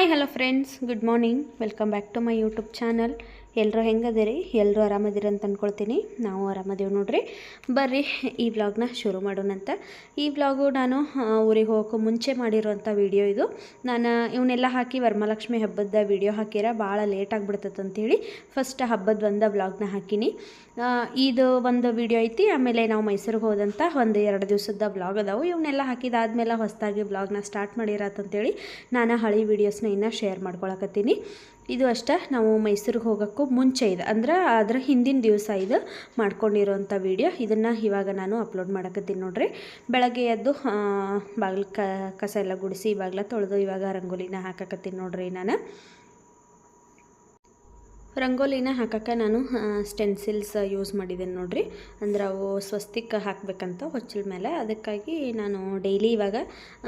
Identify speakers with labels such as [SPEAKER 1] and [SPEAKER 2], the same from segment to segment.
[SPEAKER 1] hi hello friends good morning welcome back to my YouTube channel ಎಲ್ಲರೂ ಹೆಂಗದಿರಿ? ಎಲ್ಲರೂ ಆರಾಮದಿರಿ ಅಂತ ಅಂದ್ಕೊಳ್ತೀನಿ ನಾವು ಆರಾಮದೇವು ನೋಡ್ರಿ. ಬರ್ರಿ, ಈ ವ್ಲಾಗ್ನ ಶುರು ಮಾಡೋಣಂತ ಈ ವ್ಲಾಗು ನಾನು ಊರಿಗೆ ಹೋಗೋಕ್ಕೂ ಮುಂಚೆ ಮಾಡಿರೋಂಥ ವಿಡಿಯೋ ಇದು. ನಾನು ಇವನ್ನೆಲ್ಲ ಹಾಕಿ ವರಮಹಾಲಕ್ಷ್ಮಿ ಹಬ್ಬದ ವಿಡಿಯೋ ಹಾಕಿರ ಭಾಳ ಲೇಟ್ ಆಗಿಬಿಡ್ತೈತೆ ಅಂತೇಳಿ ಫಸ್ಟ್ ಹಬ್ಬದ ಒಂದು ವ್ಲಾಗ್ನ ಹಾಕೀನಿ. ಇದು ಒಂದು ವಿಡಿಯೋ ಐತಿ, ಆಮೇಲೆ ನಾವು ಮೈಸೂರಿಗೆ ಹೋದಂಥ ಒಂದು ಎರಡು ದಿವಸದ ವ್ಲಾಗ್ ಅದಾವು. ಇವನ್ನೆಲ್ಲ ಹಾಕಿದಾದ್ಮೇಲೆ ಹೊಸದಾಗಿ ವ್ಲಾಗ್ನ ಸ್ಟಾರ್ಟ್ ಮಾಡಿರತ್ತಂತೇಳಿ ನಾನು ಹಳೆ ವೀಡಿಯೋಸ್ನ ಇನ್ನೂ ಶೇರ್ ಮಾಡ್ಕೊಳಕತ್ತೀನಿ. ಇದು ಅಷ್ಟೇ ನಾವು ಮೈಸೂರಿಗೆ ಹೋಗೋಕ್ಕೂ ಮುಂಚೆ ಇದೆ. ಅಂದ್ರೆ ಅದರ ಹಿಂದಿನ ದಿವಸ ಇದು ಮಾಡ್ಕೊಂಡಿರೋಂಥ ವಿಡಿಯೋ ಇದನ್ನು ಇವಾಗ ನಾನು ಅಪ್ಲೋಡ್ ಮಾಡಕತ್ತೀನಿ ನೋಡ್ರಿ. ಬೆಳಗ್ಗೆ ಎದ್ದು ಬಾಗಿಲು ಕಸ ಎಲ್ಲ ಗುಡಿಸಿ ಬಾಗಿಲ ತೊಳೆದು ಇವಾಗ ರಂಗೋಲಿನ ಹಾಕಕತ್ತೀನಿ ನೋಡ್ರಿ ನಾನು. ರಂಗೋಲಿನ ಹಾಕಕ್ಕೆ ನಾನು ಸ್ಟೆನ್ಸಿಲ್ಸ್ ಯೂಸ್ ಮಾಡಿದ್ದೀನಿ ನೋಡಿರಿ. ಅಂದ್ರೆ ಅವು ಸ್ವಸ್ತಿಕ್ ಹಾಕಬೇಕಂತ ಹೊಚ್ಚಲ ಮೇಲೆ ಅದಕ್ಕಾಗಿ ನಾನು ಡೈಲಿ ಇವಾಗ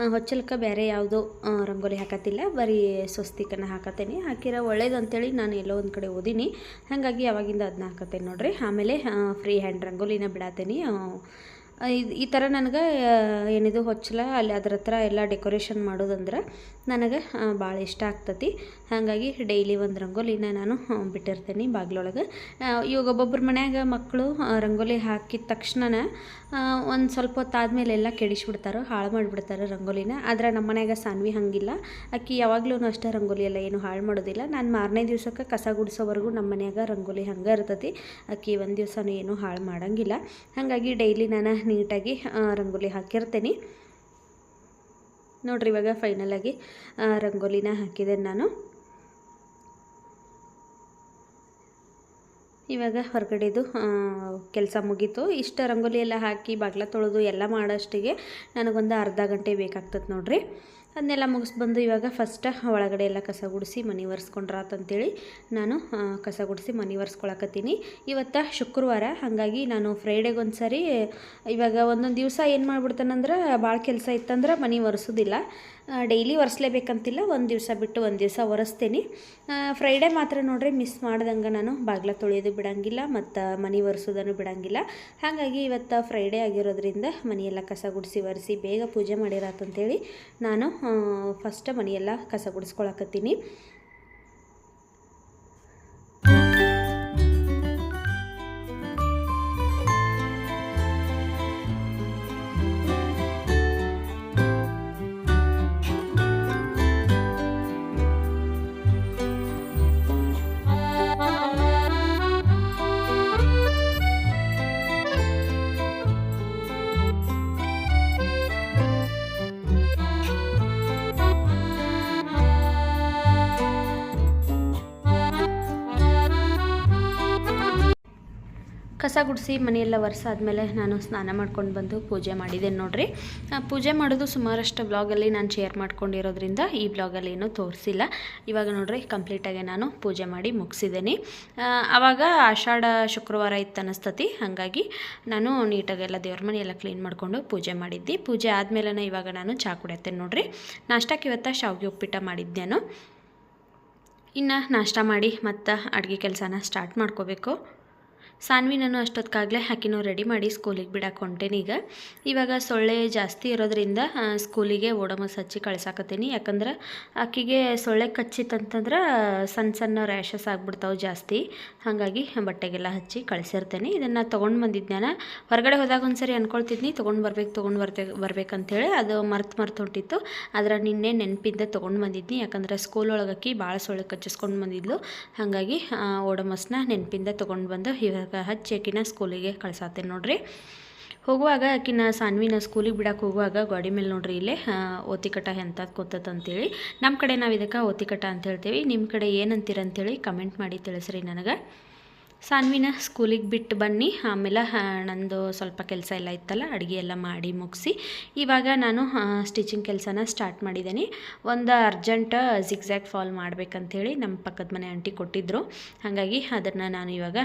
[SPEAKER 1] ಹೊಚ್ಚಲಕ್ಕೆ ಬೇರೆ ಯಾವುದೋ ರಂಗೋಲಿ ಹಾಕತ್ತಿಲ್ಲ. ಬರೀ ಸ್ವಸ್ತಿಕನ್ನು ಹಾಕತ್ತೇನೆ. ಹಾಕಿರೋ ಒಳ್ಳೇದು ಅಂತೇಳಿ ನಾನು ಎಲ್ಲೋ ಒಂದು ಕಡೆ ಓದಿನಿ. ಹಾಗಾಗಿ ಅವಾಗಿಂದ ಅದನ್ನ ಹಾಕತ್ತೇನೆ ನೋಡಿರಿ. ಆಮೇಲೆ ಫ್ರೀ ಹ್ಯಾಂಡ್ ರಂಗೋಲಿನ ಬಿಡತ್ತೇನೆ ಇದು ಈ ಥರ ನನಗೆ ಏನಿದು ಹೊಚ್ಚಲ, ಅಲ್ಲಿ ಅದ್ರ ಹತ್ರ ಎಲ್ಲ ಡೆಕೋರೇಷನ್ ಮಾಡೋದಂದ್ರೆ ನನಗೆ ಭಾಳ ಇಷ್ಟ ಆಗ್ತತಿ. ಹಾಗಾಗಿ ಡೈಲಿ ಒಂದು ರಂಗೋಲಿನ ನಾನು ಬಿಟ್ಟಿರ್ತೇನೆ ಬಾಗಿಲೊಳಗೆ. ಇವಾಗ ಒಬ್ಬೊಬ್ಬರ ಮನ್ಯಾಗ ಮಕ್ಕಳು ರಂಗೋಲಿ ಹಾಕಿದ ತಕ್ಷಣ ಒಂದು ಸ್ವಲ್ಪ ಹೊತ್ತು ಆದಮೇಲೆ ಎಲ್ಲ ಕೆಡಿಸ್ಬಿಡ್ತಾರೆ, ಹಾಳು ಮಾಡಿಬಿಡ್ತಾರೆ ರಂಗೋಲಿನ. ಆದ್ರೆ ನಮ್ಮ ಮನ್ಯಾಗ ಸಾನ್ವಿ ಹಾಗಿಲ್ಲ. ಅಕ್ಕಿ ಯಾವಾಗಲೂ ಅಷ್ಟೇ ರಂಗೋಲಿ ಎಲ್ಲ ಏನು ಹಾಳು ಮಾಡೋದಿಲ್ಲ. ನಾನು ಮಾರನೇ ದಿವಸಕ್ಕೆ ಕಸ ಗುಡಿಸೋವರೆಗೂ ನಮ್ಮ ಮನ್ಯಾಗ ರಂಗೋಲಿ ಹಂಗೆ ಇರ್ತತಿ. ಅಕ್ಕಿ ಒಂದು ದಿವಸನೂ ಏನು ಹಾಳು ಮಾಡಂಗಿಲ್ಲ. ಹಾಗಾಗಿ ಡೈಲಿ ನಾನು ನೀಟಾಗಿ ರಂಗೋಲಿ ಹಾಕಿರ್ತೀನಿ. ನೋಡ್ರಿ ಇವಾಗ ಫೈನಲಾಗಿ ರಂಗೋಲಿನ ಹಾಕಿದೆ ನಾನು. ಇವಾಗ ಹೊರಗಡೆದು ಕೆಲಸ ಮುಗೀತು. ಇಷ್ಟು ರಂಗೋಲಿ ಎಲ್ಲ ಹಾಕಿ ಬಾಗ್ಲ ತೊಳೆದು ಎಲ್ಲ ಮಾಡೋಷ್ಟಿಗೆ ನನಗೊಂದು ಅರ್ಧ ಗಂಟೆ ಬೇಕಾಗ್ತದೆ ನೋಡ್ರಿ. ಅದನ್ನೆಲ್ಲ ಮುಗಿಸ್ಬಂದು ಇವಾಗ ಫಸ್ಟ್ ಒಳಗಡೆ ಎಲ್ಲ ಕಸ ಗುಡಿಸಿ ಮನೆ ಒರೆಸ್ಕೊಂಡ್ರಾತಂತೇಳಿ ನಾನು ಕಸ ಗುಡಿಸಿ ಮನೆ ಒರೆಸ್ಕೊಳಕತ್ತೀನಿ. ಇವತ್ತು ಶುಕ್ರವಾರ, ಹಾಗಾಗಿ ನಾನು ಫ್ರೈಡೇಗೆ ಒಂದು ಇವಾಗ ಒಂದೊಂದು ದಿವಸ ಏನು ಮಾಡ್ಬಿಡ್ತಾನಂದ್ರೆ ಭಾಳ ಕೆಲಸ ಇತ್ತಂದ್ರೆ ಮನೆ ಒರೆಸೋದಿಲ್ಲ. ಡೈಲಿ ಒರೆಸ್ಲೇಬೇಕಂತಿಲ್ಲ, ಒಂದು ದಿವಸ ಬಿಟ್ಟು ಒಂದು ದಿವಸ ಒರೆಸ್ತೀನಿ. ಫ್ರೈಡೇ ಮಾತ್ರ ನೋಡ್ರಿ ಮಿಸ್ ಮಾಡ್ದಂಗೆ ನಾನು ಬಾಗ್ಲ ತೊಳೆಯೋದು ಬಿಡಂಗಿಲ್ಲ, ಮತ್ತು ಮನೆ ಒರೆಸೋದನ್ನು ಬಿಡಂಗಿಲ್ಲ. ಹಾಗಾಗಿ ಇವತ್ತು ಫ್ರೈಡೇ ಆಗಿರೋದ್ರಿಂದ ಮನೆಯೆಲ್ಲ ಕಸ ಗುಡಿಸಿ ಒರೆಸಿ ಬೇಗ ಪೂಜೆ ಮಾಡಿರತ್ತಂತೇಳಿ ನಾನು ಫಸ್ಟ್ ಮನೆಯೆಲ್ಲ ಕಸ ಗುಡಿಸ್ಕೊಳಕತ್ತೀನಿ. ಕಸ ಗುಡಿಸಿ ಮನೆಯೆಲ್ಲ ಒರೆಸಾದ್ಮೇಲೆ ನಾನು ಸ್ನಾನ ಮಾಡ್ಕೊಂಡು ಬಂದು ಪೂಜೆ ಮಾಡಿದೆ ನೋಡಿರಿ. ಪೂಜೆ ಮಾಡೋದು ಸುಮಾರಷ್ಟು ಬ್ಲಾಗಲ್ಲಿ ನಾನು ಶೇರ್ ಮಾಡ್ಕೊಂಡಿರೋದ್ರಿಂದ ಈ ಬ್ಲಾಗಲ್ಲಿ ಏನೂ ತೋರಿಸಿಲ್ಲ. ಇವಾಗ ನೋಡಿರಿ ಕಂಪ್ಲೀಟಾಗಿ ನಾನು ಪೂಜೆ ಮಾಡಿ ಮುಗಿಸಿದ್ದೀನಿ. ಆವಾಗ ಆಷಾಢ ಶುಕ್ರವಾರ ಇತ್ತು ಅನ್ನಿಸ್ತತಿ ಹಾಗಾಗಿ ನಾನು ನೀಟಾಗೆಲ್ಲ ದೇವ್ರ ಮನೆಯೆಲ್ಲ ಕ್ಲೀನ್ ಮಾಡಿಕೊಂಡು ಪೂಜೆ ಮಾಡಿದ್ದೆ. ಪೂಜೆ ಆದಮೇಲೆ ಇವಾಗ ನಾನು ಚಹಾ ಕುಡಿಯತ್ತೇನೆ ನೋಡಿರಿ. ನಾಷ್ಟಕ್ಕೆ ಇವತ್ತು ಶಾವಿಗೆ ಉಪ್ಪಿಟ್ಟ ಮಾಡಿದ್ದೇನು. ನಾನು ಇನ್ನು ನಾಷ್ಟ ಮಾಡಿ ಮತ್ತು ಅಡುಗೆ ಕೆಲಸನ ಸ್ಟಾರ್ಟ್ ಮಾಡ್ಕೋಬೇಕು. ಸಾನ್ವಿ ನಾನು ಅಷ್ಟೊತ್ತಿಗಾಗಲೇ ಆಕಿನೂ ರೆಡಿ ಮಾಡಿ ಸ್ಕೂಲಿಗೆ ಬಿಡಕ್ಕೆ ಈಗ. ಇವಾಗ ಸೊಳ್ಳೆ ಜಾಸ್ತಿ ಇರೋದ್ರಿಂದ ಸ್ಕೂಲಿಗೆ ಓಡೋಮಸ್ ಹಚ್ಚಿ ಕಳ್ಸಾಕತ್ತೀನಿ. ಯಾಕಂದ್ರೆ ಆಕಿಗೆ ಸೊಳ್ಳೆ ಕಚ್ಚಿತ್ತಂತಂದ್ರೆ ಸಣ್ಣ ಸಣ್ಣ ರ್ಯಾಷಸ್ ಆಗ್ಬಿಡ್ತಾವೆ ಜಾಸ್ತಿ. ಹಾಗಾಗಿ ಬಟ್ಟೆಗೆಲ್ಲ ಹಚ್ಚಿ ಕಳಿಸಿರ್ತೇನೆ. ಇದನ್ನು ತೊಗೊಂಡು ಬಂದಿದ್ದೆನ ಹೊರಗಡೆ ಹೋದಾಗ ಒಂದು ಸರಿ ಅಂದ್ಕೊಳ್ತಿದ್ನಿ ತೊಗೊಂಡು ಬರ್ಬೇಕು, ತೊಗೊಂಡು ಬರ್ತೆ, ಬರ್ಬೇಕಂತೇಳಿ. ಅದು ಮರ್ತು ಮರ್ತು ಹೊಂಟಿತ್ತು. ಆದ್ರೆ ನಿನ್ನೆ ನೆನಪಿಂದ ತೊಗೊಂಡು ಬಂದಿದ್ನಿ. ಯಾಕಂದ್ರೆ ಸ್ಕೂಲ್ ಒಳಗಕ್ಕಿ ಭಾಳ ಸೊಳ್ಳೆ ಕಚ್ಚಿಸ್ಕೊಂಡು ಬಂದಿದ್ಲು. ಹಾಗಾಗಿ ಓಡಮಸ್ನ ನೆನಪಿಂದ ತೊಗೊಂಡು ಬಂದು ಇವಾಗ ಹಚ್ಚಿ ಆಕಿನ ಸ್ಕೂಲಿಗೆ ಕಳ್ಸಾತೇನೆ ನೋಡ್ರಿ. ಹೋಗುವಾಗ ಆಕಿನ ಸಾನ್ವಿನ ಸ್ಕೂಲಿಗೆ ಬಿಡಕ್ಕೆ ಹೋಗುವಾಗ ಗಾಡಿ ಮೇಲೆ ನೋಡ್ರಿ ಇಲ್ಲೇ ಓತಿಕಟ ಎಂಥದ್ದು ಕೂತತ್ ಅಂತೇಳಿ. ನಮ್ಮ ಕಡೆ ನಾವು ಇದಕ್ಕೆ ಓತಿಕಟ ಅಂತ ಹೇಳ್ತೀವಿ. ನಿಮ್ಮ ಕಡೆ ಏನಂತೀರ ಅಂತೇಳಿ ಕಮೆಂಟ್ ಮಾಡಿ ತಿಳಿಸ್ರಿ ನನಗೆ. ಸಾನ್ವಿನ ಸ್ಕೂಲಿಗೆ ಬಿಟ್ಟು ಬನ್ನಿ. ಆಮೇಲೆ ನಂದು ಸ್ವಲ್ಪ ಕೆಲಸ ಎಲ್ಲ ಇತ್ತಲ್ಲ, ಅಡುಗೆ ಎಲ್ಲ ಮಾಡಿ ಮುಗಿಸಿ. ಇವಾಗ ನಾನು ಸ್ಟಿಚಿಂಗ್ ಕೆಲಸನ ಸ್ಟಾರ್ಟ್ ಮಾಡಿದ್ದೀನಿ. ಒಂದು ಅರ್ಜೆಂಟ್ ಜಿಗ್ಜ್ಯಾಗ್ ಫಾಲ್ ಮಾಡ್ಬೇಕಂಥೇಳಿ ನಮ್ಮ ಪಕ್ಕದ ಮನೆ ಆಂಟಿ ಕೊಟ್ಟಿದ್ದರು ಹಾಗಾಗಿ ಅದನ್ನು ನಾನು ಇವಾಗ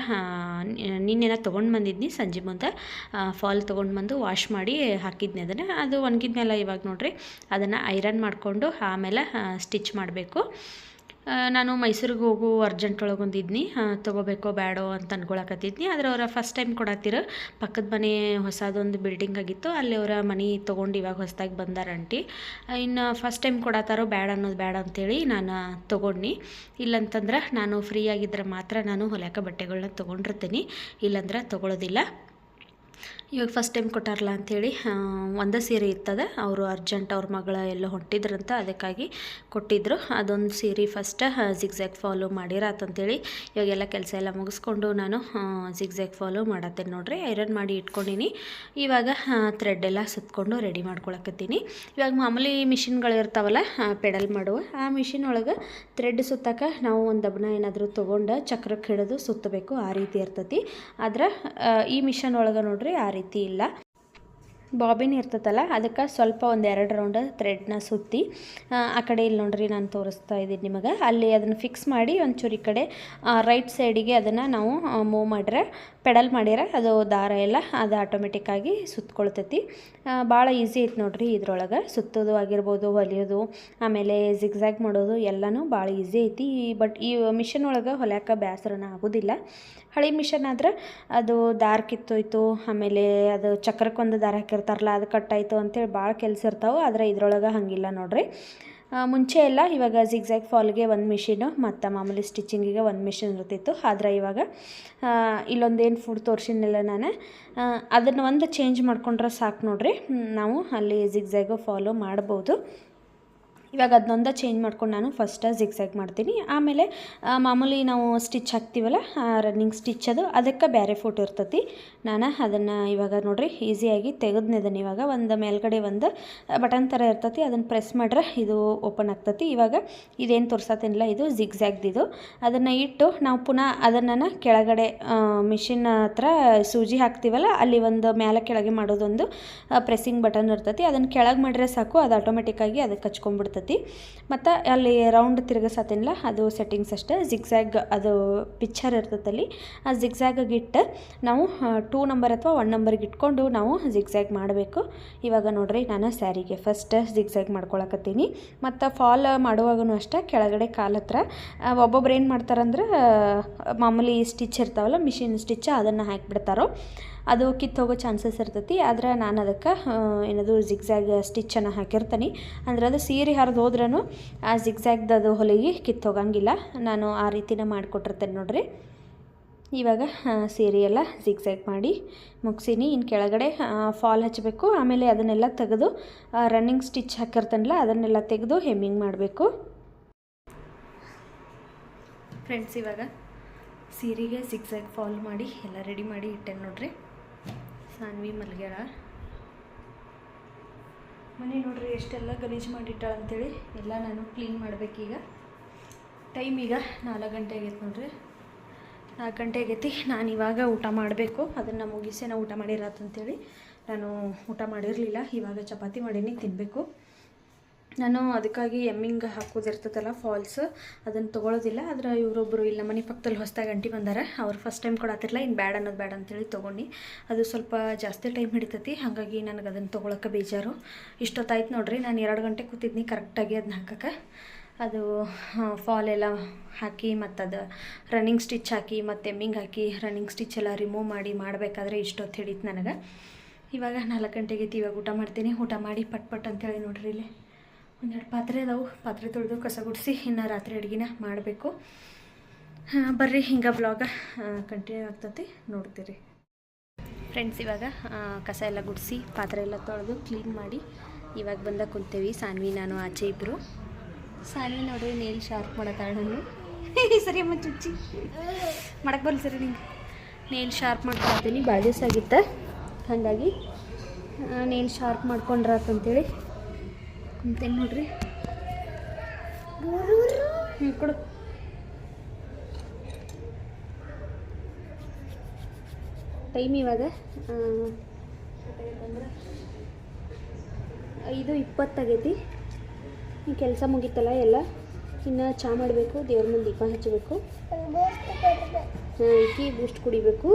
[SPEAKER 1] ನಿನ್ನೆನ ತೊಗೊಂಡು ಬಂದಿದ್ನಿ. ಸಂಜೆ ಮುಂದೆ ಫಾಲ್ ತೊಗೊಂಡು ಬಂದು ವಾಶ್ ಮಾಡಿ ಹಾಕಿದ್ನಿ ಅದನ್ನು. ಅದು ಒಣಗಿದ ಮೇಲೆ ಇವಾಗ ನೋಡಿರಿ, ಅದನ್ನು ಐರನ್ ಮಾಡಿಕೊಂಡು ಆಮೇಲೆ ಸ್ಟಿಚ್ ಮಾಡಬೇಕು. ನಾನು ಮೈಸೂರಿಗೆ ಹೋಗು ಅರ್ಜೆಂಟ್ ಒಳಗೆ ಒಂದಿದ್ನಿ ತೊಗೋಬೇಕೋ ಬೇಡೋ ಅಂತ ಅನ್ಕೊಳಕತ್ತಿದ್ನಿ. ಆದ್ರೆ ಅವರ ಫಸ್ಟ್ ಟೈಮ್ ಕೊಡತ್ತಿರ. ಪಕ್ಕದ ಮನೆ ಹೊಸದೊಂದು ಬಿಲ್ಡಿಂಗ್ ಆಗಿತ್ತು. ಅಲ್ಲಿ ಅವರ ಮನೆ ತೊಗೊಂಡು ಇವಾಗ ಹೊಸದಾಗಿ ಬಂದಾರ ಆಂಟಿ. ಇನ್ನು ಫಸ್ಟ್ ಟೈಮ್ ಕೊಡತ್ತಾರೋ ಬೇಡ ಅನ್ನೋದು ಬೇಡ ಅಂತೇಳಿ ನಾನು ತೊಗೊಂಡು ಇಲ್ಲಂತಂದ್ರೆ ನಾನು ಫ್ರೀ ಆಗಿದ್ರೆ ಮಾತ್ರ ನಾನು ಹೊಲಕ ಬಟ್ಟೆಗಳನ್ನ ತೊಗೊಂಡಿರ್ತೀನಿ. ಇಲ್ಲಂದ್ರೆ ತೊಗೊಳೋದಿಲ್ಲ. ಇವಾಗ ಫಸ್ಟ್ ಟೈಮ್ ಕೊಟ್ಟಾರಲ್ಲ ಅಂಥೇಳಿ ಒಂದೇ ಸೀರೆ ಇರ್ತದೆ. ಅವರು ಅರ್ಜೆಂಟ್ ಅವ್ರ ಮಗಳ ಎಲ್ಲ ಹೊಂಟಿದ್ರಂತ, ಅದಕ್ಕಾಗಿ ಕೊಟ್ಟಿದ್ದರು ಅದೊಂದು ಸೀರೆ ಫಸ್ಟ್ ಜಿಗ್ಜ್ಯಾಗ್ ಫಾಲೋ ಮಾಡಿರಾತಂತೇಳಿ ಇವಾಗೆಲ್ಲ ಕೆಲಸ ಎಲ್ಲ ಮುಗಿಸ್ಕೊಂಡು ನಾನು ಜಿಗ್ಜ್ಯಾಗ್ ಫಾಲೋ ಮಾಡತ್ತೇನೆ ನೋಡ್ರಿ. ಐರನ್ ಮಾಡಿ ಇಟ್ಕೊಂಡಿನಿ. ಇವಾಗ ಥ್ರೆಡ್ ಎಲ್ಲ ಸುತ್ತಕೊಂಡು ರೆಡಿ ಮಾಡ್ಕೊಳಕತ್ತೀನಿ. ಇವಾಗ ಮಾಮೂಲಿ ಮಿಷಿನ್ಗಳು ಇರ್ತಾವಲ್ಲ ಪೆಡಲ್ ಮಾಡುವ, ಆ ಮಿಷಿನ್ ಒಳಗೆ ಥ್ರೆಡ್ ಸುತ್ತಕ ನಾವು ಒಂದು ದಬ್ಬನ ಏನಾದರೂ ತೊಗೊಂಡು ಚಕ್ರಕ್ಕೆ ಹಿಡಿದು ಸುತ್ತಬೇಕು, ಆ ರೀತಿ ಇರ್ತೈತಿ. ಆದ್ರೆ ಈ ಮಿಷನ್ ಒಳಗೆ ನೋಡ್ರಿ ಆ ರೀತಿ ಇಲ್ಲ. ಬಾಬಿನ್ ಇರ್ತೈತಲ್ಲ ಅದಕ್ಕೆ ಸ್ವಲ್ಪ ಒಂದು ಎರಡು ರೌಂಡ್ ಥ್ರೆಡ್ನ ಸುತ್ತಿ ಆ, ಕಡೆ ಇಲ್ಲಿ ನೋಡ್ರಿ ನಾನು ತೋರಿಸ್ತಾ ಇದ್ದೀನಿ ನಿಮಗೆ. ಅಲ್ಲಿ ಅದನ್ನು ಫಿಕ್ಸ್ ಮಾಡಿ ಒಂಚೂರು ಈ ಕಡೆ ರೈಟ್ ಸೈಡಿಗೆ ಅದನ್ನು ನಾವು ಮೂವ್ ಮಾಡಿದ್ರೆ ಪೆಡಲ್ ಮಾಡಿದ್ರೆ ಅದು ದಾರ ಎಲ್ಲ ಅದು ಆಟೋಮೆಟಿಕ್ಕಾಗಿ ಸುತ್ಕೊಳ್ತೈತಿ. ಭಾಳ ಈಸಿ ಐತೆ ನೋಡ್ರಿ ಇದ್ರೊಳಗೆ. ಸುತ್ತೋದು ಆಗಿರ್ಬೋದು ಹೊಲಿಯೋದು ಆಮೇಲೆ ಜಿಗ್ಜ್ಯಾಗ್ ಮಾಡೋದು ಎಲ್ಲನೂ ಭಾಳ ಈಸಿ ಐತಿ. ಬಟ್ ಈ ಮಿಷನ್ ಒಳಗೆ ಹೊಲ್ಯಾಕ ಬೇಸರನ ಆಗೋದಿಲ್ಲ. ಹಳೆ ಮಿಷನ್ ಆದ್ರೆ ಅದು ದಾರ ಕಿತ್ತೋಯ್ತು ಆಮೇಲೆ ಅದು ಚಕ್ರಕ್ಕೊಂದು ದಾರ ಹಾಕಿರ್ತಾರಲ್ಲ ಅದು ಕಟ್ಟಾಯಿತು ಅಂತೇಳಿ ಭಾಳ ಕೆಲಸ ಇರ್ತಾವೆ, ಆದರೆ ಇದ್ರೊಳಗೆ ಹಾಗಿಲ್ಲ ನೋಡಿರಿ. ಮುಂಚೆ ಎಲ್ಲ ಇವಾಗ ಜಿಗ್ಜ್ಯಾಗ್ ಫಾಲ್ಗೆ ಒಂದು ಮಿಷಿನು ಮತ್ತು ಮಾಮೂಲಿ ಸ್ಟಿಚಿಂಗಿಗೆ ಒಂದು ಮಿಷಿನ್ ಇರ್ತಿತ್ತು. ಆದರೆ ಇವಾಗ ಇಲ್ಲೊಂದೇನು ಫುಡ್ ತೋರಿಸಿನಿಲ್ಲ ನಾನು. ಅದನ್ನು ಒಂದು ಚೇಂಜ್ ಮಾಡ್ಕೊಂಡ್ರೆ ಸಾಕು ನೋಡಿರಿ. ನಾವು ಅಲ್ಲಿ ಜಿಗ್ಜ್ಯಾಗು ಫಾಲೋ ಮಾಡ್ಬೋದು ಇವಾಗ ಅದನ್ನೊಂದ ಚೇಂಜ್ ಮಾಡ್ಕೊಂಡು ನಾನು ಫಸ್ಟ್ ಜಿಗ್ಸಾಗ್ ಮಾಡ್ತೀನಿ. ಆಮೇಲೆ ಮಾಮೂಲಿ ನಾವು ಸ್ಟಿಚ್ ಹಾಕ್ತೀವಲ್ಲ ರನ್ನಿಂಗ್ ಸ್ಟಿಚ್ ಅದು, ಅದಕ್ಕೆ ಬೇರೆ ಫೋಟೋ ಇರ್ತತಿ. ನಾನು ಅದನ್ನು ಇವಾಗ ನೋಡಿರಿ ಈಸಿಯಾಗಿ ತೆಗೆದ್ನಿ ಅದನ್ನು ಇವಾಗ ಒಂದು ಮೇಲ್ಗಡೆ ಒಂದು ಬಟನ್ ಥರ ಇರ್ತತಿ. ಅದನ್ನು ಪ್ರೆಸ್ ಮಾಡ್ರೆ ಇದು ಓಪನ್ ಆಗ್ತತಿ. ಇವಾಗ ಇದೇನು ತೋರ್ಸತ್ತೇನಿಲ್ಲ, ಇದು ಜಿಗ್ಸಾಗ್ದಿದು ಅದನ್ನು ಇಟ್ಟು ನಾವು ಪುನಃ ಅದನ್ನು ಕೆಳಗಡೆ ಮಿಷಿನ್ ಹತ್ರ ಸೂಜಿ ಹಾಕ್ತೀವಲ್ಲ, ಅಲ್ಲಿ ಒಂದು ಮೇಲೆ ಕೆಳಗೆ ಮಾಡೋದೊಂದು ಪ್ರೆಸ್ಸಿಂಗ್ ಬಟನ್ ಇರ್ತತಿ. ಅದನ್ನು ಕೆಳಗೆ ಮಾಡಿದ್ರೆ ಸಾಕು, ಅದು ಆಟೋಮೆಟಿಕ್ಕಾಗಿ ಅದಕ್ಕೆ ಹಚ್ಕೊಂಡ್ಬಿಡ್ತೈತಿ ಮತ್ತು ಅಲ್ಲಿ ರೌಂಡ್ ತಿರುಗಿಸತ್ತೇನಿಲ್ಲ ಅದು ಸೆಟ್ಟಿಂಗ್ಸ್ ಅಷ್ಟೇ. ಜಿಗ್ಜ್ಯಾಗ್ ಅದು ಪಿಕ್ಚರ್ ಇರ್ತೈತಲ್ಲಿ. ಆ ಜಿಗ್ಜ್ಯಾಗಿಗೆ ಇಟ್ಟು ನಾವು ಟೂ ನಂಬರ್ ಅಥವಾ ಒನ್ ನಂಬರ್ಗೆ ಇಟ್ಕೊಂಡು ನಾವು ಜಿಗ್ಜ್ಯಾಗ್ ಮಾಡಬೇಕು. ಇವಾಗ ನೋಡ್ರಿ, ನಾನು ಸ್ಯಾರಿಗೆ ಫಸ್ಟ್ ಜಿಗ್ಜ್ಯಾಗ್ ಮಾಡ್ಕೊಳಕತ್ತೀನಿ. ಮತ್ತು ಫಾಲ್ ಮಾಡುವಾಗೂ ಅಷ್ಟೇ, ಕೆಳಗಡೆ ಕಾಲ ಹತ್ರ. ಒಬ್ಬೊಬ್ರು ಏನು ಮಾಡ್ತಾರಂದ್ರೆ ಮಾಮೂಲಿ ಸ್ಟಿಚ್ ಇರ್ತಾವಲ್ಲ ಮಿಷಿನ್ ಸ್ಟಿಚ್ ಅದನ್ನು ಹಾಕಿಬಿಡ್ತಾರೋ. ಅದು ಕಿತ್ತು ಹೋಗೋ ಚಾನ್ಸಸ್ ಇರ್ತೈತಿ. ಆದ್ರೆ ನಾನು ಅದಕ್ಕೆ ಏನದು ಜಿಗ್ಜ್ಯಾಗ್ ಸ್ಟಿಚ್ಚನ್ನು ಹಾಕಿರ್ತೀನಿ. ಅಂದ್ರೆ ಅದು ಸೀರೆ ಹರಿದು ಹೋದ್ರೂ ಆ ಜಿಗ್ಜ್ಯಾಗ್ದು ಅದು ಹೊಲಿಗೆ ಕಿತ್ತೋಗಂಗಿಲ್ಲ ನಾನು ಆ ರೀತಿನ ಮಾಡಿಕೊಟ್ಟಿರ್ತೇನೆ ನೋಡ್ರಿ. ಇವಾಗ ಸೀರೆ ಎಲ್ಲ ಜಿಗ್ಜ್ಯಾಗ್ ಮಾಡಿ ಮುಗಿಸೀನಿ. ಇನ್ನು ಕೆಳಗಡೆ ಫಾಲ್ ಹಚ್ಚಬೇಕು ಆಮೇಲೆ ಅದನ್ನೆಲ್ಲ ತೆಗೆದು ರನ್ನಿಂಗ್ ಸ್ಟಿಚ್ ಹಾಕಿರ್ತೇನಲ್ಲ, ಅದನ್ನೆಲ್ಲ ತೆಗೆದು ಹೆಮ್ಮಿಂಗ್ ಮಾಡಬೇಕು. ಫ್ರೆಂಡ್ಸ್ ಇವಾಗ ಸೀರೆಗೆ ಜಿಗ್ಜ್ಯಾಗ್ ಫಾಲ್ ಮಾಡಿ ಎಲ್ಲ ರೆಡಿ ಮಾಡಿ ಇಟ್ಟೆ ನೋಡ್ರಿ. ಸಾನ್ವಿ ಮಲ್ಗ್ಯಾಳ. ಮನೆ ನೋಡ್ರಿ, ಎಷ್ಟೆಲ್ಲ ಗಲೀಜು ಮಾಡಿಟ್ಟಾಳ ಅಂತೇಳಿ. ಎಲ್ಲ ನಾನು ಕ್ಲೀನ್ ಮಾಡಬೇಕೀಗ. ಟೈಮ್ ಈಗ ನಾಲ್ಕು ಗಂಟೆ ಆಗೈತೆ ನೋಡ್ರಿ. ನಾಲ್ಕು ಗಂಟೆ ಆಗೈತಿ. ನಾನು ಇವಾಗ ಊಟ ಮಾಡಬೇಕು. ಅದನ್ನು ಮುಗಿಸಿ ನಾವು ಊಟ ಮಾಡಿರತ್ತಂತೇಳಿ ನಾನು ಊಟ ಮಾಡಿರಲಿಲ್ಲ. ಇವಾಗ ಚಪಾತಿ ಮಾಡೀನಿ ತಿನ್ನಬೇಕು ನಾನು ಅದಕ್ಕಾಗಿ ಎಮ್ಮಿಂಗ್ ಹಾಕೋದಿರ್ತದಲ್ಲ ಫಾಲ್ಸ್ ಅದನ್ನು ತೊಗೊಳೋದಿಲ್ಲ. ಆದರೆ ಇವರೊಬ್ಬರು ಇಲ್ಲಿ ಮನೆ ಪಕ್ಕದಲ್ಲಿ ಹೊಸ್ದಾಗಿ ಅಂಟಿ ಬಂದಾರೆ. ಅವ್ರು ಫಸ್ಟ್ ಟೈಮ್ ಕೊಡತ್ತಿರಲ್ಲ ಇನ್ನು ಬ್ಯಾಡ್ ಅನ್ನೋದು ಬ್ಯಾಡ ಅಂತೇಳಿ ತೊಗೊಂಡು. ಅದು ಸ್ವಲ್ಪ ಜಾಸ್ತಿ ಟೈಮ್ ಹಿಡಿತೈತಿ. ಹಾಗಾಗಿ ನನಗೆ ಅದನ್ನು ತೊಗೊಳಕ್ಕೆ ಬೇಜಾರು. ಇಷ್ಟೊತ್ತಾಯ್ತು ನೋಡ್ರಿ. ನಾನು ಎರಡು ಗಂಟೆ ಕೂತಿದ್ನಿ ಕರೆಕ್ಟಾಗಿ ಅದನ್ನ ಹಾಕಕ್ಕೆ. ಅದು ಫಾಲ್ ಎಲ್ಲ ಹಾಕಿ ಮತ್ತು ಅದು ರನ್ನಿಂಗ್ ಸ್ಟಿಚ್ ಹಾಕಿ ಮತ್ತು ಎಮ್ಮಿಂಗ್ ಹಾಕಿ ರನ್ನಿಂಗ್ ಸ್ಟಿಚ್ ಎಲ್ಲ ರಿಮೂವ್ ಮಾಡಿ ಮಾಡಬೇಕಾದ್ರೆ ಇಷ್ಟೊತ್ತು ಹಿಡಿತು ನನಗೆ. ಇವಾಗ ನಾಲ್ಕು ಗಂಟೆಗೆ ಇವಾಗ ಊಟ ಮಾಡ್ತೀನಿ. ಊಟ ಮಾಡಿ ಪಟ್ ಪಟ್ ಅಂತೇಳಿ ನೋಡ್ರಿ ಇಲ್ಲಿ. ಒಂದೆರಡು ಪಾತ್ರೆ ಅದಾವು. ಪಾತ್ರೆ ತೊಳೆದು ಕಸ ಗುಡಿಸಿ ಇನ್ನು ರಾತ್ರಿ ಅಡುಗೆನ ಮಾಡಬೇಕು. ಬರ್ರಿ, ಹಿಂಗೆ ಬ್ಲಾಗ ಕಂಟಿನ್ಯೂ ಆಗ್ತತಿ. ನೋಡ್ತೀರಿ. ಫ್ರೆಂಡ್ಸ್ ಇವಾಗ ಕಸ ಎಲ್ಲ ಗುಡಿಸಿ, ಪಾತ್ರೆ ಎಲ್ಲ ತೊಳೆದು ಕ್ಲೀನ್ ಮಾಡಿ ಇವಾಗ ಬಂದ ಕುಂತೇವಿ. ಸಾನ್ವಿ, ನಾನು, ಆಚೆ ಇಬ್ಬರು ಸಾನ್ವಿ ನೋಡಿ ನೇಲ್ ಶಾರ್ಪ್ ಮಾಡೋ ನಾನು ಸರಿ ಅಮ್ಮ, ಚುಚ್ಚಿ. ಮಾಡಕ್ಕೆ ಬರಲಿ ಸರಿ ನಿಂಗೆ. ನೀಲ್ ಶಾರ್ಪ್ ಮಾಡ್ಕೊಳ್ತೀನಿ ದಿವಸ ಆಗಿತ್ತು ಹಾಗಾಗಿ ನೇಲ್ ಶಾರ್ಪ್ ಮಾಡ್ಕೊಂಡ್ರಾತಂತೇಳಿ ಕುಂತೇನೆ ನೋಡ್ರಿ. ಹ್ಞೂ ಕೊಡು. ಟೈಮ್ ಇವಾಗ ಐದು ಇಪ್ಪತ್ತಾಗೈತಿ. ಈ ಕೆಲಸ ಮುಗೀತಲ್ಲ ಎಲ್ಲ? ಇನ್ನು ಚಹಾ ಮಾಡಬೇಕು ದೇವ್ರ ಮುಂದೆ ದೀಪ ಹಚ್ಚಬೇಕು ಹಾಂ ಇಕ್ಕಿ ಬೂಸ್ಟ್ ಕುಡಿಬೇಕು.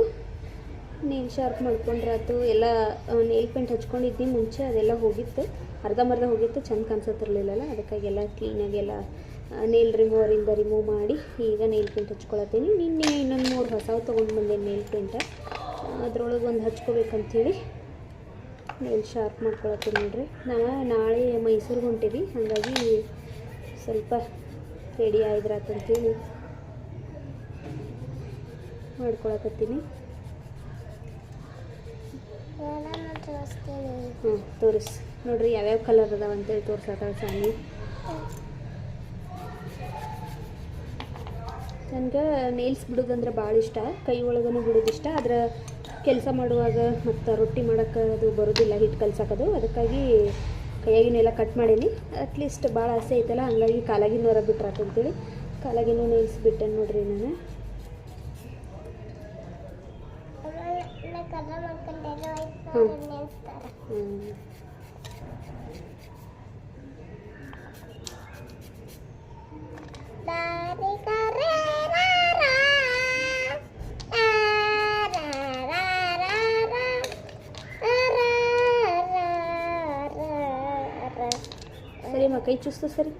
[SPEAKER 1] ನೇಲ್ ಶಾರ್ಪ್ ಮಾಡ್ಕೊಂಡ್ರಾತು ಎಲ್ಲ ನೇಲ್ ಪೇಂಟ್ ಹಚ್ಕೊಂಡಿದ್ದೀನಿ ಮುಂಚೆ ಅದೆಲ್ಲ ಹೋಗಿತ್ತು. ಅರ್ಧಂಬರ್ಧ ಹೋಗಿತ್ತು ಚೆಂದ ಕಾಣಿಸತ್ತಿರ್ಲಿಲ್ಲಲ್ಲ ಅದಕ್ಕಾಗಿ ಎಲ್ಲ ಕ್ಲೀನಾಗಿ ಎಲ್ಲ ನೇಲ್ ರಿಮೂವರಿಂದ ರಿಮೂವ್ ಮಾಡಿ ಈಗ ನೇಲ್ ಪ್ರಿಂಟ್ ಹಚ್ಕೊಳತ್ತೀನಿ. ನಿನ್ನೆ ಇನ್ನೊಂದು ಮೂರು ಹೊಸವು ತೊಗೊಂಡು ಬಂದೆ ನೇಲ್ ಪ್ರಿಂಟ ಅದ್ರೊಳಗೆ ಒಂದು ಹಚ್ಕೋಬೇಕಂಥೇಳಿ ನೇಲ್ ಶಾರ್ಪ್ ಮಾಡ್ಕೊಳತ್ತೀನಿ ನೋಡ್ರಿ. ನಾವು ನಾಳೆ ಮೈಸೂರಿಗೆ ಹೊಂಟೀವಿ ಹಾಗಾಗಿ ಸ್ವಲ್ಪ ರೆಡಿ ಆಯ್ದ್ರಾತಂತೇಳಿ ಮಾಡ್ಕೊಳಕತ್ತೀನಿ. ಹ್ಞೂ ತೋರಿಸ್. ನೋಡ್ರಿ ಯಾವ್ಯಾವ ಕಲರ್ ಅದಾವ ಅಂತೇಳಿ ತೋರ್ಸತ್ತಾಳೆ ಸಾನಿ ನನಗೆ ನೇಲ್ಸ್ ಬಿಡೋದಂದ್ರೆ ಭಾಳ ಇಷ್ಟ, ಕೈ ಒಳಗನು ಬಿಡೋದು ಇಷ್ಟ, ಆದ್ರೆ ಕೆಲಸ ಮಾಡುವಾಗ ಮತ್ತು ರೊಟ್ಟಿ ಮಾಡೋಕ್ಕೆ ಅದು ಬರೋದಿಲ್ಲ ಹಿಟ್ಟು ಕಲ್ಸಾಕೋದು ಅದಕ್ಕಾಗಿ ಕೈಯಾಗಿನೆಲ್ಲ ಕಟ್ ಮಾಡೀನಿ. ಅಟ್ಲೀಸ್ಟ್ ಭಾಳ ಆಸೆ ಐತಲ್ಲ, ಹಂಗಾಗಿ ಕಾಲಾಗಿನವರ ಬಿಟ್ರಾತಂತೇಳಿ ಕಾಲಾಗಿನೂ ನೇಲ್ಸ್ ಬಿಟ್ಟೆ ನೋಡ್ರಿ ನಾನು. ಸರಿ ಅಮ್ಮ ಕೈ ಚುಸ್ತು ಸರಿ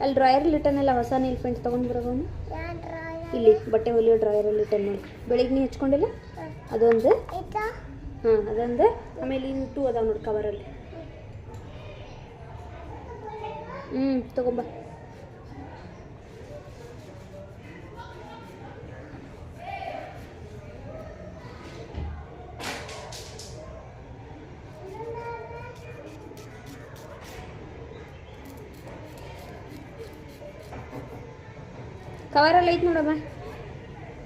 [SPEAKER 1] ಅಲ್ಲಿ ಡ್ರಾಯರಲ್ಲಿ ಇಟ್ಟನಲ್ಲ ಹೊಸ ನೀಲ್ ಪೇಂಟ್ ತೊಗೊಂಡು ಬರೋನು ಇಲ್ಲಿ ಬಟ್ಟೆ ಹೊಲಿಯೋ ಡ್ರಾಯರಲ್ಲಿ ಇಟ್ಟೆ ನೋಡಿ ಬೆಳಿಗ್ಗೆ ನೀ ಹಚ್ಕೊಂಡಿಲ್ಲ ಅದೊಂದು ಹಾಂ ಅದೊಂದು ಆಮೇಲೆ ಇನ್ನು ಟೂ ಅದಾವ ನೋಡಿ ಕವರಲ್ಲಿ ಹ್ಞೂ ತಗೊಂಬ ಕವರಲ್ಲಿ ಐತೆ ನೋಡಮ್ಮ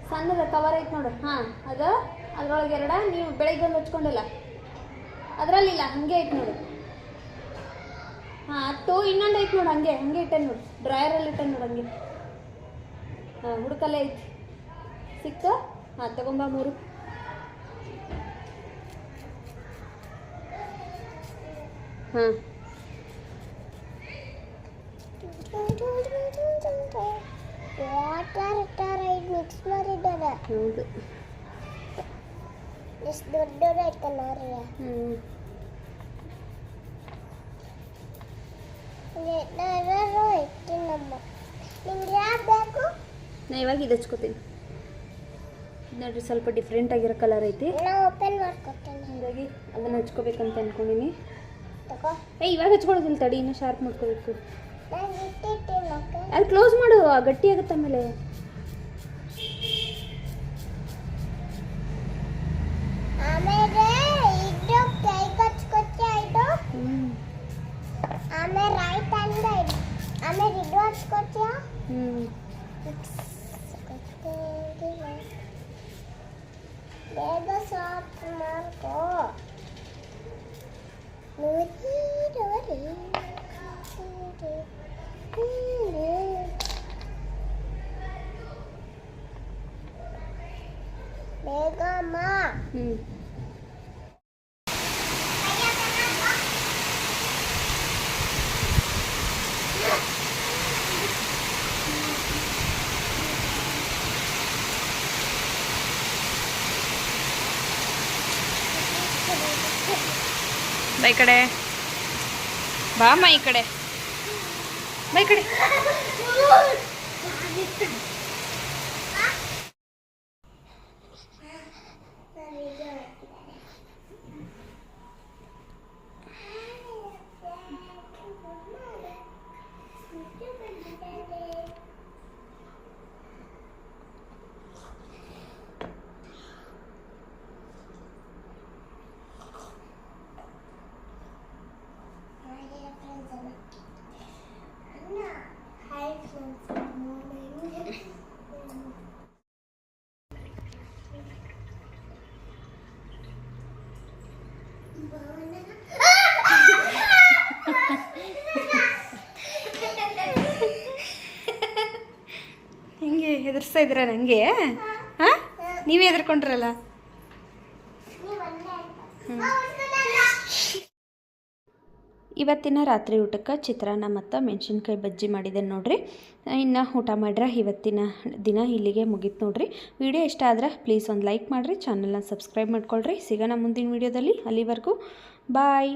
[SPEAKER 1] ಸಣ್ಣದ ಕವರ್ ಐತೆ ನೋಡು. ಹಾಂ, ಅದು ಅದ್ರೊಳಗೆ ಎರಡ, ನೀವು ಬೆಳಿಗ್ಗೆ ಬಂದು ಹಚ್ಕೊಂಡಿಲ್ಲ. ಅದರಲ್ಲಿಲ್ಲ ಹಾಗೆ ಐತೆ ನೋಡು. ಹಾಂ ಹತ್ತು ಇನ್ನೊಂದು ಐತೆ ನೋಡು, ಹಂಗೆ ಹಂಗೆ ಇಟ್ಟೆ ನೋಡು. ಡ್ರಾಯರಲ್ಲಿ ಇಟ್ಟೆ ನೋಡು ಹಂಗೆ. ಹಾಂ, ಹುಡುಕಲ್ಲೇ ಐತಿ. ಸಿಕ್ತ? ಹಾಂ, ತಗೊಂಬ ಮೂರು. ಹಾಂ.
[SPEAKER 2] ವಾಟರ್ ಟರ್ ಇದು ಮಿಕ್ಸ್ ಮಾಡಿದ್ದಾರೆ.
[SPEAKER 1] ಹೌದು.
[SPEAKER 2] ಎಷ್ಟು ದೊಡ್ಡದೈತೆ ನೋಡ್ರಿ
[SPEAKER 1] ಹ್ಞೂ
[SPEAKER 2] ಐತಿ ನಮ್ಮ. ನಿಮ್ಗೆ ಯಾವ್ದು ಬೇಕು?
[SPEAKER 1] ನಾ ಇವಾಗ ಇದು ಹಚ್ಕೋತೀನಿ. ನೋಡ್ರಿ ಸ್ವಲ್ಪ ಡಿಫ್ರೆಂಟ್ ಆಗಿರೋ ಕಲರ್ ಐತಿ.
[SPEAKER 2] ನಾ ಓಪನ್ ಮಾಡ್ಕೊತೀನಿ.
[SPEAKER 1] ಹಾಗಾಗಿ ಅದನ್ನು ಹಚ್ಕೋಬೇಕಂತ ಅನ್ಕೊಂಡಿನಿ.
[SPEAKER 2] ತಗೋ.
[SPEAKER 1] ಏ ಇವಾಗ ಹಚ್ಕೊಳ್ಳೋದಿಲ್ಲ ತಡಿ ಇನ್ನೂ ಶಾರ್ಪ್ ಮಾಡ್ಕೋಬೇಕು.
[SPEAKER 2] ನಾನು
[SPEAKER 1] ಅದು ಕ್ಲೋಸ್ ಮಾಡು ಗಟ್ಟಿ ಆಗುತ್ತೆ ಆಮೇಲೆ.
[SPEAKER 2] ಆಮೇಲೆ ಇದು ಕೈ ಹಚ್ಕೊತ್ತೆ ಇದು
[SPEAKER 1] ಹ್ಞೂ
[SPEAKER 2] ಆಮೇಲೆ ರೈಟ್ ಹ್ಯಾಂಡ್ ಇದು ಆಮೇಲೆ ಇದು ಹಚ್ಕೊತ್ಯಾ
[SPEAKER 1] ಹ್ಞೂ
[SPEAKER 2] ಬೇಗ ಸಾಫ್ಟ್ ಮಾಡ್ಕೋ ನೋಡಿ ನೋಡಿ ಬೇಗ ಅಮ್ಮ
[SPEAKER 1] ಹ್ಞೂ ಬಾ ಈ ಕಡೆ. ಬಾಮ್ಮ ಈ ಕಡೆ. ಬಾ ಈ ಕಡೆ. ಹಿಂಗೆ ಹೆದರ್ಸ್ತಾ ಇದ್ರ ನನಗೆ? ಹಾಂ? ನೀವೇ ಹೆದರ್ಕೊಂಡ್ರಲ್ಲ? ಇವತ್ತಿನ ರಾತ್ರಿ ಊಟಕ್ಕೆ ಚಿತ್ರಾನ್ನ ಮತ್ತು ಮೆಣಸಿನ್ಕಾಯಿ ಬಜ್ಜಿ ಮಾಡಿದೆ ನೋಡ್ರಿ. ಇನ್ನು ಊಟ ಮಾಡ್ರೆ ಇವತ್ತಿನ ದಿನ ಇಲ್ಲಿಗೆ ಮುಗೀತು ನೋಡ್ರಿ. ವಿಡಿಯೋ ಇಷ್ಟ ಆದರೆ ಪ್ಲೀಸ್ ಒಂದು ಲೈಕ್ ಮಾಡಿರಿ, ಚಾನಲ್ನ ಸಬ್ಸ್ಕ್ರೈಬ್ ಮಾಡ್ಕೊಳ್ರಿ. ಸಿಗೋಣ ಮುಂದಿನ ವೀಡಿಯೋದಲ್ಲಿ. ಅಲ್ಲಿವರೆಗೂ ಬಾಯ್.